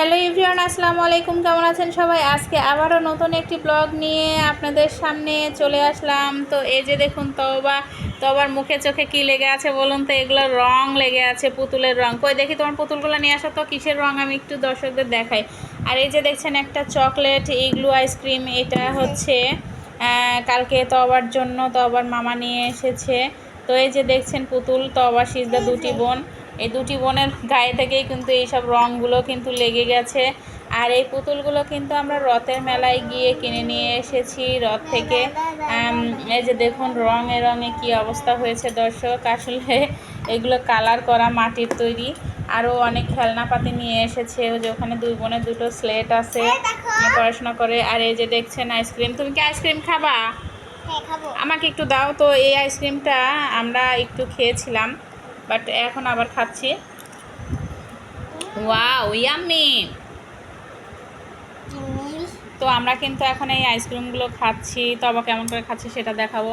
Hello everyone, আসসালামু আলাইকুম। কেমন আছেন সবাই? আজকে আবারও নতুন একটি ব্লগ নিয়ে আপনাদের সামনে চলে আসলাম। তো এই যে দেখুন তবা তবার মুখে চোখে কি লেগে আছে বলুন তো? এগুলো রং লেগে আছে, পুতুলের রং। কই দেখি তোমার পুতুলগুলো নিয়ে আসো তো, কিসের রং? আমি একটু দর্শকদের দেখাই। আর এই যে দেখছেন একটা চকলেট ইগলু আইসক্রিম, এটা হচ্ছে কালকে তবার জন্য তবার মামা নিয়ে এসেছে। তো এই যে দেখছেন পুতুল তবা সিজদা দুটি বোন। এই দুটি বোনের গায়ে থেকেই কিন্তু এইসব রঙগুলো কিন্তু লেগে গেছে। আর এই পুতুলগুলো কিন্তু আমরা রথের মেলায় গিয়ে কিনে নিয়ে এসেছি। রথ থেকে এই যে দেখুন রঙে রঙে কি অবস্থা হয়েছে দর্শক। আসলে এগুলো কালার করা মাটির তৈরি। আরও অনেক খেলনাপাতি নিয়ে এসেছে। ওই যে ওখানে দুই বোনের দুটো স্লেট আছে। পড়াশোনা করে। আর এই যে দেখছেন আইসক্রিম। তুমি কি আইসক্রিম খাবা? হ্যাঁ আমাকে একটু দাও। তো এই আইসক্রিমটা আমরা একটু খেয়েছিলাম। বাট এখন আবার খাচ্ছি। ওয়াও ইয়াম্মি তো আমরা কিন্তু এখন এই আইসক্রিমগুলো খাচ্ছি। তবে কেমন করে খাচ্ছি সেটা দেখাবো।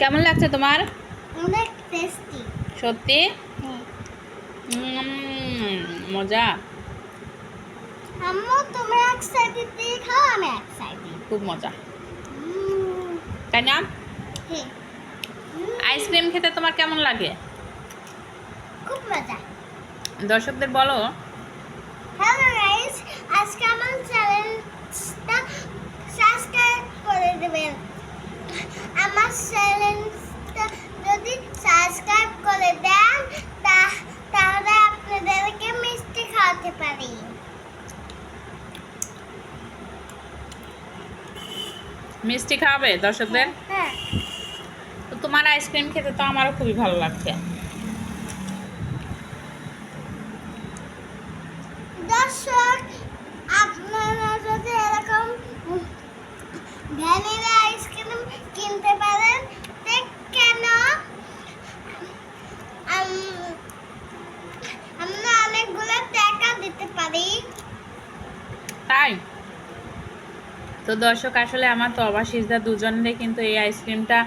কেমন লাগছে তোমার? সত্যি? মজা। আম্মু তোমরা এক খাও আমি এক খুব মজা। তাই না? হ্যাঁ। আইসক্রিম খেতে তোমার কেমন লাগে? খুব মজা। দর্শকদের বলো। হ্যালো গাইস আজকে আমার চ্যানেলটা সাবস্ক্রাইব করে দেবেন। আমার চ্যানেলটা যদি সাবস্ক্রাইব করে দেন তা- তাহলে আপনাদেরকে মিষ্টি খাওয়াতে পারি। মিষ্টি খাওয়াবে দর্শকদের? হ্যাঁ তোমার আইসক্রিম খেতে তো আমারও খুবই ভালো লাগছে। দর্শক আপনারা যদি এরকম ভ্যানিলা আইসক্রিম কিনতে পারেন কেন? আমরা অনেকগুলো টাকা দিতে পারি। তাই? তো দর্শক আসলে আমার তো অবাশিসদা দুজনেরই কিন্তু এই আইসক্রিমটা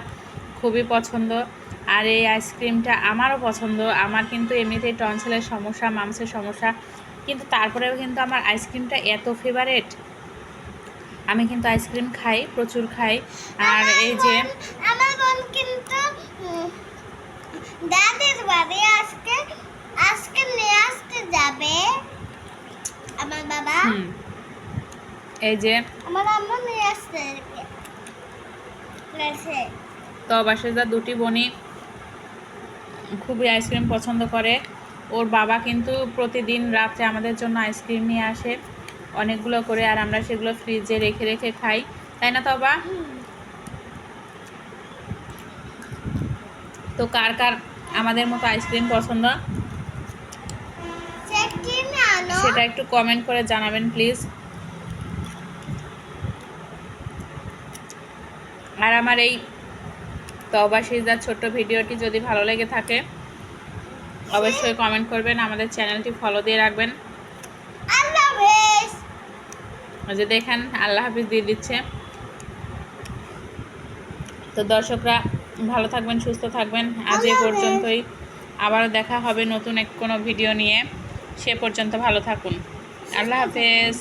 খুবই পছন্দ। আর এই আইসক্রিমটা আমারও পছন্দ। আমার কিন্তু এমনিতেই টনসিলের সমস্যা মাংসের সমস্যা। কিন্তু তারপরেও কিন্তু আমার আইসক্রিমটা এত ফেভারেট আমি কিন্তু আইসক্রিম খাই প্রচুর খাই। আর এই যে আমার বোন কিন্তু দাদির বাড়ি আজকে আজকে নিয়ে আসতে যাবে। আমার বাবা। এই যে আমার আম্মু নিয়ে আসতে গেছে তো অবাসিসদা দুটি বোনই খুবই আইসক্রিম পছন্দ করে। ওর বাবা কিন্তু প্রতিদিন রাত্রে আমাদের জন্য আইসক্রিম নিয়ে আসে, অনেকগুলো করে, আর আমরা সেগুলো ফ্রিজে রেখে রেখে খাই। তাই না, তবা? তো কার কার আমাদের মতো আইসক্রিম পছন্দ? সেটা একটু কমেন্ট করে জানাবেন প্লিজ আর আমার এই তবা সিজদার ছোট্ট ভিডিওটি যদি ভালো লেগে থাকে অবশ্যই কমেন্ট করবেন আমাদের চ্যানেলটি ফলো দিয়ে রাখবেন। যে দেখেন আল্লাহ হাফিজ দিয়ে দিচ্ছে। তো দর্শকরা ভালো থাকবেন সুস্থ থাকবেন। আজ এ পর্যন্তই। আবারও দেখা হবে নতুন এক কোনো ভিডিও নিয়ে। সে পর্যন্ত ভালো থাকুন। আল্লাহ হাফেজ।